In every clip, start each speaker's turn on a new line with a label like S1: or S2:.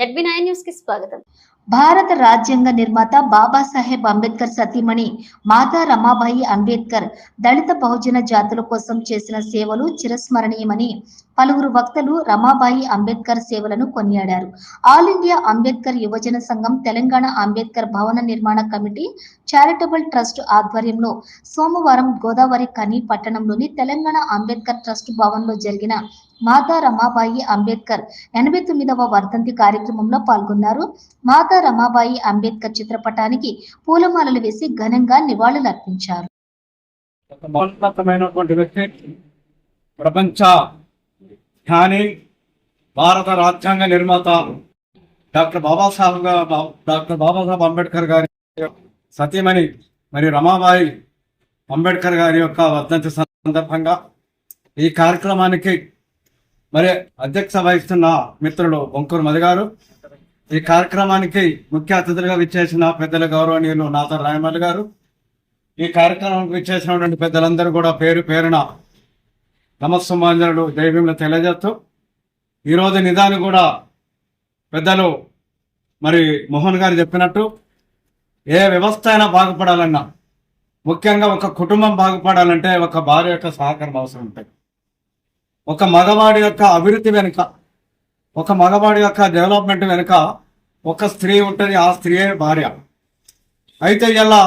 S1: ZB nine న్యూస్కి స్వాగతం.
S2: భారత రాజ్యాంగ నిర్మాత బాబాసాహెబ్ అంబేద్కర్ సతీమణి మాతా రమాబాయి అంబేద్కర్ దళిత బహుజన జాతుల కోసం చేసిన సేవలు చిరస్మరణీయమని పలువురు వక్తలు రమాబాయి అంబేద్కర్ సేవలను కొనియాడారు. ఆల్ ఇండియా అంబేద్కర్ యువజన సంఘం తెలంగాణ అంబేద్కర్ భవన నిర్మాణ కమిటీ చారిటబుల్ ట్రస్ట్ ఆధ్వర్యంలో సోమవారం గోదావరి కని పట్టణంలోని తెలంగాణ అంబేద్కర్ ట్రస్ట్ భవన్లో జరిగిన మాతా రమాబాయి అంబేద్కర్. ఎనభై తొమ్మిదవ వర్ధంతి కార్యక్రమంలో పాల్గొన్నారు. మాతా రమాబాయి అంబేద్కర్ చిత్రపటానికి పూలమాలలు వేసి ఘనంగా నివాళులర్పించారు
S3: ఒక ప్రపంచ జ్ఞాని భారత రాజ్యాంగ నిర్మాత డాక్టర్ బాబాసాహెబ్ డాక్టర్ బాబాసాహెబ్ అంబేద్కర్ గారి సతీమణి మరి రమాబాయి అంబేద్కర్ గారి యొక్క వర్ధంతి సందర్భంగా ఈ కార్యక్రమానికి మరి అధ్యక్ష వహిస్తున్న మిత్రులు బొంకూరు మధు గారు ఈ కార్యక్రమానికి ముఖ్య అతిథులుగా విచ్చేసిన పెద్దల గౌరవనీయులు నాతో రాయమల్లి గారు ఈ కార్యక్రమానికి విచ్చేసినటువంటి పెద్దలందరూ కూడా పేరు పేరున నమస్సుమాంజనుడు దైవ్యంలో తెలియజేస్తూ ఈరోజు నిదాన్ని కూడా పెద్దలు మరి మోహన్ గారు చెప్పినట్టు ఏ వ్యవస్థ అయినా బాగుపడాలన్నా ముఖ్యంగా ఒక కుటుంబం బాగుపడాలంటే ఒక భార్య యొక్క సహకారం అవసరం ఉంటుంది. ఒక మగవాడి యొక్క అభివృద్ధి వెనుక ఒక మగవాడి యొక్క డెవలప్మెంట్ వెనుక ఒక స్త్రీ ఉంటుంది ఆ స్త్రీయే భార్య. అయితే ఇలా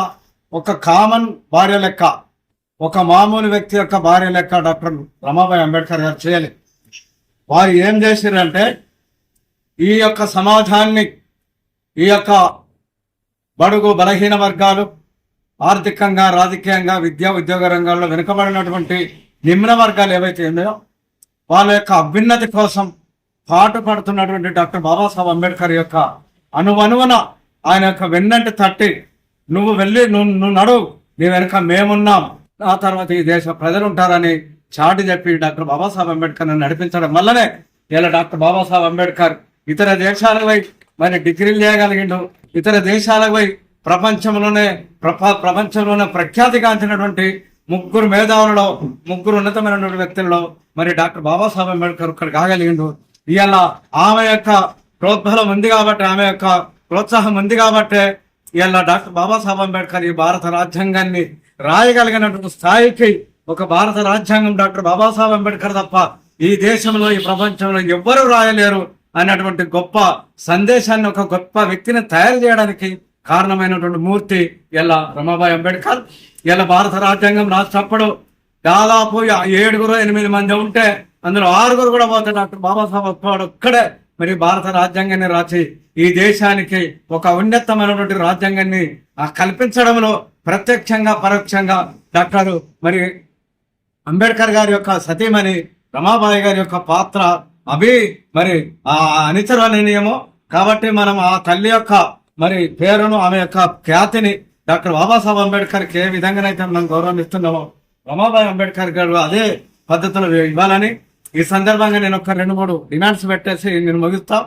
S3: ఒక కామన్ భార్య లెక్క ఒక మామూలు వ్యక్తి యొక్క భార్య లెక్క డాక్టర్ రమాబాయి అంబేద్కర్ గారు చేయాలి వారు ఏం చేశారంటే ఈ యొక్క సమాజాన్ని ఈ యొక్క బడుగు బలహీన వర్గాలు ఆర్థికంగా రాజకీయంగా విద్యా ఉద్యోగ రంగాల్లో వెనుకబడినటువంటి నిమ్న వర్గాలు ఏవైతే ఉన్నాయో వాళ్ళ యొక్క అభ్యున్నతి కోసం పాటు పడుతున్నటువంటి డాక్టర్ బాబాసాహెబ్ అంబేద్కర్ యొక్క అనువనువన ఆయన యొక్క వెన్నంటి తట్టి నువ్వు వెళ్ళి నువ్వు నువ్వు నడు నీ వెనుక మేమున్నాం. ఆ తర్వాత ఈ దేశ ప్రజలు ఉంటారని చాటి చెప్పి డాక్టర్ బాబాసాహెబ్ అంబేద్కర్ నడిపించడం వల్లనే ఇలా డాక్టర్ బాబాసాహెబ్ అంబేద్కర్ ఇతర దేశాలకు పోయి మరి డిగ్రీలు చేయగలిగిండు. ఇతర దేశాలకు పోయి ప్రపంచంలోనే ప్రప ప్రపంచంలోనే ప్రఖ్యాతిగాంచినటువంటి ముగ్గురు మేధావులలో ముగ్గురు ఉన్నతమైనటువంటి వ్యక్తుల్లో మరి డాక్టర్ బాబాసాహెబ్ అంబేద్కర్ ఇక్కడ కాగలిగిండు. ఇవాళ ఆమె యొక్క ప్రోద్బలం ఉంది కాబట్టి ఆమె యొక్క ప్రోత్సాహం ఉంది కాబట్టి ఇవాళ డాక్టర్ బాబాసాహెబ్ అంబేద్కర్ ఈ భారత రాజ్యాంగాన్ని రాయగలిగినటువంటి స్థాయికి ఒక భారత రాజ్యాంగం డాక్టర్ బాబాసాహెబ్ అంబేద్కర్ తప్ప ఈ దేశంలో ఈ ప్రపంచంలో ఎవ్వరూ రాయలేరు అన్నటువంటి గొప్ప సందేశాన్ని ఒక గొప్ప వ్యక్తిని తయారు చేయడానికి కారణమైనటువంటి మూర్తి ఇలా రమాబాయి అంబేద్కర్ ఇలా భారత రాజ్యాంగం రాసినప్పుడు దాదాపు ఏడుగురు ఎనిమిది మంది ఉంటే అందులో ఆరుగురు కూడా పోతే డాక్టర్ బాబాసాహెబ్ ఒక్కడు ఒక్కడే మరి భారత రాజ్యాంగాన్ని రాసి ఈ దేశానికి ఒక ఉన్నతమైనటువంటి రాజ్యాంగాన్ని ఆ కల్పించడంలో ప్రత్యక్షంగా పరోక్షంగా డాక్టర్ మరి అంబేద్కర్ గారి యొక్క సతీమణి రమాబాయి గారి యొక్క పాత్ర అవి మరి ఆ అనితరణీయము కాబట్టి మనం ఆ తల్లి యొక్క మరి పేరును ఆమె యొక్క ఖ్యాతిని డాక్టర్ బాబాసాహెబ్ అంబేద్కర్ ఏ విధంగానైతే మనం గౌరవం ఇస్తున్నామో రమాబాయి అంబేద్కర్ గారు అదే పద్ధతిలో ఇవ్వాలని ఈ సందర్భంగా నేను ఒక రెండు మూడు డిమాండ్స్ పెట్టేసి నేను ముగిస్తాను